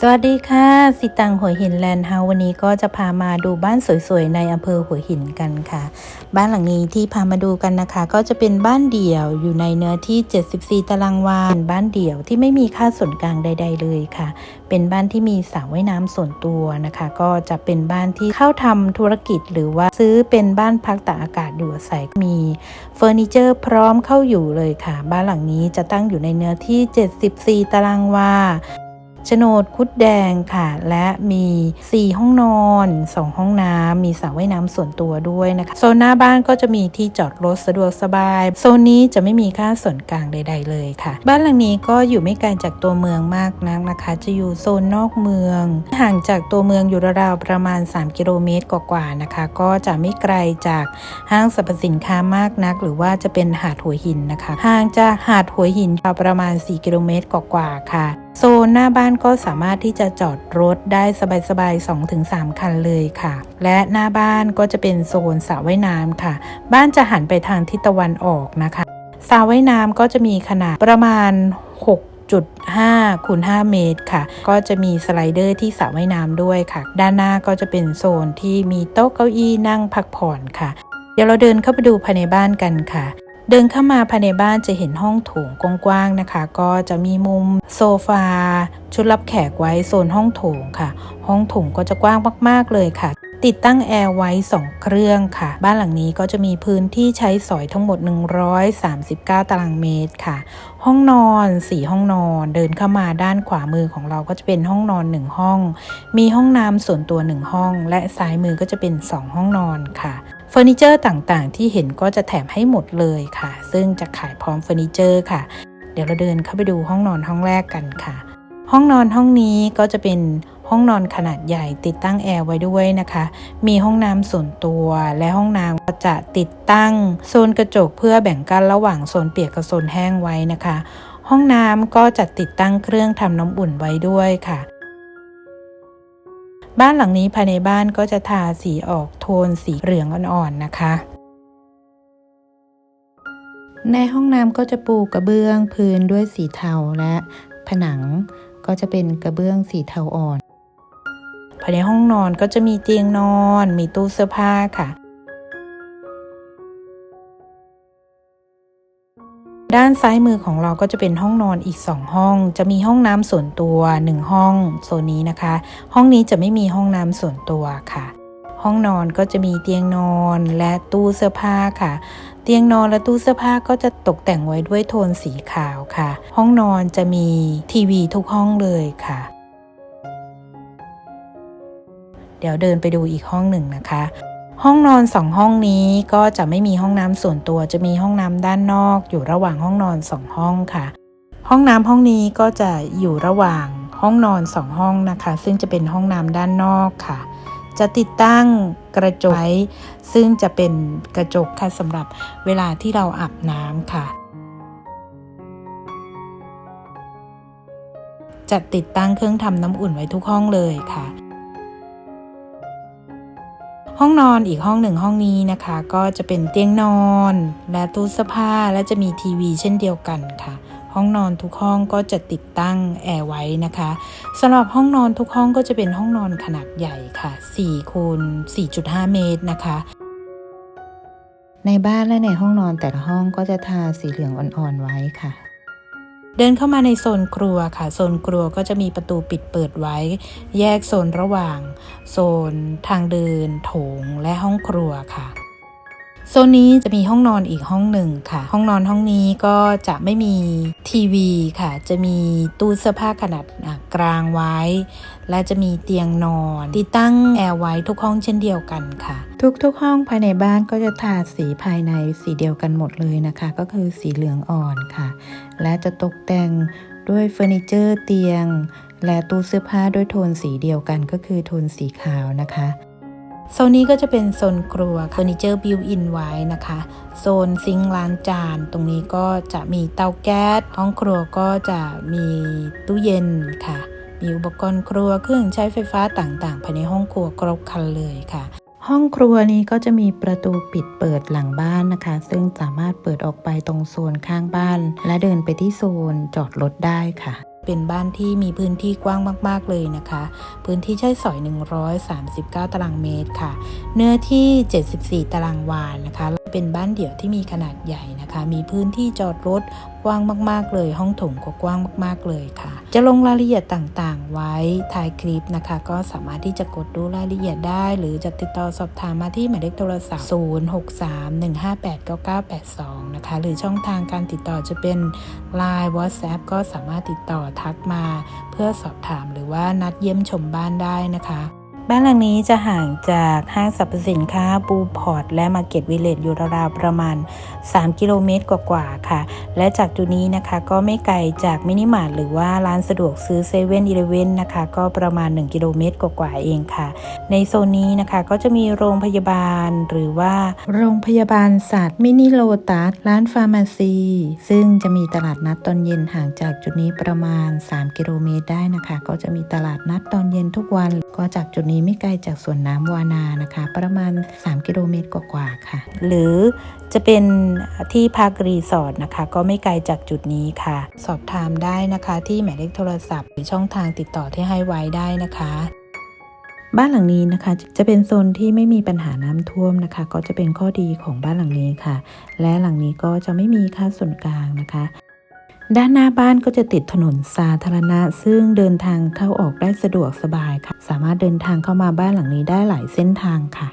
สวัสดีค่ะ สิตังหัวหินแลนด์เฮาวันนี้ก็จะพามาดูบ้านสวยๆ ในอำเภอหัวหินกันค่ะ บ้านหลังนี้ที่พามาดูกันนะคะ ก็จะเป็นบ้านเดี่ยวอยู่ในเนื้อที่ 74 ตารางวาบ้านเดี่ยวที่ไม่มีค่าส่วนกลางใด ๆ เลยค่ะ เป็นบ้านที่มีสระว่ายน้ำส่วนตัวนะคะ ก็จะเป็นบ้านที่เข้าทำธุรกิจหรือว่าซื้อเป็นบ้านพักตากอากาศอยู่อาศัยมีเฟอร์นิเจอร์พร้อมเข้าอยู่เลยค่ะ บ้านหลังนี้จะตั้งอยู่ในเนื้อที่ 74 ตารางวา โฉนดคุดแดงค่ะ และมี 4 ห้องนอน 2 ห้องน้ำมีสระว่ายน้ำส่วนตัวด้วยนะคะ โซนหน้าบ้านก็จะมีที่จอดรถสะดวกสบาย โซนนี้จะไม่มีค่าส่วนกลางใด ๆ เลยค่ะ บ้านหลังนี้ก็อยู่ไม่ไกลจากตัวเมืองมากนักนะคะ จะอยู่โซนนอกเมือง ห่างจากตัวเมืองอยู่ราวๆประมาณ 3 กิโลเมตรกว่าๆนะคะ ก็จะไม่ไกลจากห้างสรรพสินค้ามากนัก หรือว่าจะเป็นหาดหัวหินนะคะ ห่างจากหาดหัวหินประมาณ 4 กิโลเมตรกว่าๆค่ะ โซนหน้าบ้านก็สามารถที่จะจอดรถได้สบายๆ2-3คันเลยค่ะ และหน้าบ้านก็จะเป็นโซนสระว่ายน้ำค่ะ บ้านจะหันไปทางทิศตะวันออกนะคะสระว่ายน้ำก็จะมีขนาดประมาณ6.5คูณ5เมตรค่ะ ก็จะมีสไลเดอร์ที่สระว่ายน้ำด้วยค่ะ ด้านหน้าก็จะเป็นโซนที่มีโต๊ะเก้าอี้นั่งพักผ่อนค่ะ เดี๋ยวเราเดินเข้าไปดูภายในบ้านกันค่ะ เดินเข้ามาภายในบ้านจะเห็นห้องโถงกว้างๆนะคะ ก็จะมีมุมโซฟา ชุดรับแขกไว้โซนห้องโถงค่ะ ห้องโถงก็จะกว้างมากๆเลยค่ะ ติดตั้งแอร์ไว้ 2 เครื่องค่ะ บ้านหลังนี้ก็จะมีพื้นที่ใช้สอยทั้งหมด 139 ตารางเมตรค่ะ ห้องนอน4ห้องนอนเดินเข้ามาด้านขวามือของเราก็จะเป็นห้องนอน 1 ห้อง มีห้องน้ำส่วนตัว 1 ห้อง และซ้ายมือก็จะเป็น 2 ห้องนอนค่ะ ฟอร์นิเจอร์ต่างๆ ที่เห็นก็จะแถมให้หมดเลยค่ะ ซึ่งจะขายพร้อมเฟอร์นิเจอร์ค่ะ เดี๋ยวเราเดินเข้าไปดูห้องนอนห้องแรกกันค่ะ ห้องนอนห้องนี้ก็จะเป็นห้องนอนขนาดใหญ่ติดตั้งแอร์ไว้ด้วยนะคะ มีห้องน้ำส่วนตัวและห้องน้ำก็จะติดตั้งโซนกระจกเพื่อแบ่งกันระหว่างโซนเปียกกับโซนแห้งไว้นะคะ ห้องน้ำก็จะติดตั้งเครื่องทำน้ำอุ่นไว้ด้วยค่ะ บ้านหลังนี้ภายในบ้านก็จะทาสีออกโทนสีเหลืองอ่อนๆนะคะ ในห้องน้ำก็จะปูกระเบื้องพื้นด้วยสีเทาและผนังก็จะเป็นกระเบื้องสีเทาอ่อน ภายในห้องนอนก็จะมีเตียงนอน มีตู้เสื้อผ้าค่ะ ด้านซ้ายมือของเราก็จะเป็นห้องนอนอีก 2 ห้อง จะมีห้องน้ำส่วนตัว 1 ห้องโซนนี้นะคะ ห้องนี้จะไม่มีห้องน้ำส่วนตัวค่ะ ห้องนอนก็จะมีเตียงนอนและตู้เสื้อผ้าค่ะ เตียงนอนและตู้เสื้อผ้าก็จะตกแต่งไว้ด้วยโทนสีขาวค่ะ ห้องนอนจะมีทีวีทุกห้องเลยค่ะ เดี๋ยวเดินไปดูอีกห้องหนึ่งนะคะ ห้องนอนสองห้องนี้ก็จะไม่มีห้องน้ำส่วนตัวจะมีห้องน้ำด้านนอก อยู่ระหว่างห้องนอนสองห้องค่ะ ห้องน้ำห้องนี้ก็จะอยู่ระหว่างห้องนอนสองห้องนะคะ ซึ่งจะเป็นห้องน้ำด้านนอกค่ะ จะติดตั้งกระจกไว้ซึ่งจะเป็นกระจกค่ะสำหรับเวลาที่เราอาบน้ำค่ะ จะติดตั้งเครื่องทำน้ำอุ่นไว้ทุกห้องเลยค่ะ ห้องนอนอีกห้องหนึ่งห้องนี้นะคะ ก็จะเป็นเตียงนอน และตู้เสื้อผ้าและจะมีทีวีเช่นเดียวกันค่ะ ห้องนอนทุกห้องก็จะติดตั้งแอร์ไว้นะคะสำหรับห้องนอนทุกห้องก็จะเป็นห้องนอนขนาดใหญ่ค่ะ4คูณ4.5 เมตรนะคะ ในบ้านและในห้องนอนแต่ละห้องก็จะทาสีเหลืองอ่อนๆไว้ค่ะ เดินเข้ามาในโซนครัวค่ะ โซนครัวก็จะมีประตูปิดเปิดไว้ แยกโซนระหว่าง โซนทางเดิน โถงและห้องครัวค่ะโซนนี้จะมีห้องนอนอีกห้องหนึ่งค่ะ ห้องนอนห้องนี้ก็จะไม่มีทีวีค่ะ จะมีตู้เสื้อผ้าขนาดกลางไว้ และจะมีเตียงนอน ติดตั้งแอร์ไว้ทุกห้องเช่นเดียวกันค่ะ ทุกๆห้องภายในบ้านก็จะทาสีภายในสีเดียวกันหมดเลยนะคะ ก็คือสีเหลืองอ่อนค่ะ และจะตกแต่งด้วยเฟอร์นิเจอร์เตียง และตู้เสื้อผ้าด้วยโทนสีเดียวกันก็คือโทนสีขาวนะคะโซนนี้ก็จะเป็นโซนครัวเฟอร์นิเจอร์บิวอินไว้นะคะ โซนซิงค์ล้างจาน ตรงนี้ก็จะมีเตาแก๊ส ห้องครัวก็จะมีตู้เย็นค่ะ มีอุปกรณ์ครัวเครื่องใช้ไฟฟ้าต่างๆ ภายในห้องครัวครบครันเลยค่ะ ห้องครัวนี้ก็จะมีประตูปิดเปิดหลังบ้านนะคะ ซึ่งสามารถเปิดออกไปตรงโซนข้างบ้าน และเดินไปที่โซนจอดรถได้ค่ะ เป็นบ้านที่มีพื้นที่กว้างมาก ๆ เลยนะคะ พื้นที่ใช้สอย 139 ตารางเมตรค่ะ เนื้อที่ 74 ตารางวานะคะเป็นบ้านเดี่ยวที่มีขนาดใหญ่นะคะ มีพื้นที่จอดรถกว้างมาก ๆ เลย ห้องโถงก็กว้างมาก ๆ เลยค่ะ จะลงรายละเอียดต่างๆ ไว้ท้ายคลิปนะคะ ก็สามารถที่จะกดดูรายละเอียดได้ หรือจะติดต่อสอบถามมาที่หมายเลขโทรศัพท์ 0631589982 นะคะ หรือช่องทางการติดต่อจะเป็น Line WhatsApp ก็สามารถติดต่อทักมา เพื่อสอบถามหรือว่านัดเยี่ยมชมบ้านได้นะคะ บ้านหลังนี้จะห่างจากห้างสรรพสินค้าบูพอร์ตและมาร์เก็ตวิลเลจอยู่ราวๆประมาณ 3 กิโลเมตรกว่าๆค่ะ และจากจุดนี้นะคะก็ไม่ไกลจากมินิมาร์ทหรือว่าร้านสะดวกซื้อเซเว่นอีเลเว่นนะคะ ก็ประมาณ 1 กิโลเมตรกว่าๆเองค่ะ ในโซนนี้นะคะก็จะมีโรงพยาบาลหรือว่า โรงพยาบาลสัตว์มินิโลตัสร้านฟาร์มาซี ซึ่งจะมีตลาดนัดตอนเย็นห่างจากจุดนี้ประมาณ 3 กิโลเมตรได้นะคะ ก็จะมีตลาดนัดตอนเย็นทุกวันก็จากจุดนี้ไม่ไกลจากสวนน้ำวานานะคะ ประมาณ 3 กิโลเมตรกว่าๆค่ะ หรือจะเป็นที่พักรีสอร์ทนะคะ ก็ไม่ไกลจากจุดนี้ค่ะ สอบถามได้นะคะ ที่หมายเลขโทรศัพท์หรือช่องทางติดต่อที่ให้ไว้ได้นะคะบ้านหลังนี้นะคะจะเป็นโซนที่ไม่มีปัญหาน้ำท่วมนะคะ ก็จะเป็นข้อดีของบ้านหลังนี้ค่ะ และหลังนี้ก็จะไม่มีค่าส่วนกลางนะคะ ด้านหน้าบ้านก็จะติดถนนสาธารณะ ซึ่งเดินทางเข้าออกได้สะดวกสบายค่ะ สามารถเดินทางเข้ามาบ้านหลังนี้ได้หลายเส้นทางค่ะ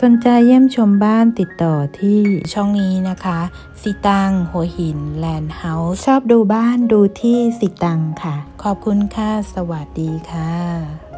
สนใจเยี่ยมชมบ้านติดต่อที่ช่องนี้นะคะสิตังหัวหินแลนด์เฮาส์ชอบดูบ้านดูที่สิตังค่ะ ขอบคุณค่ะ สวัสดีค่ะ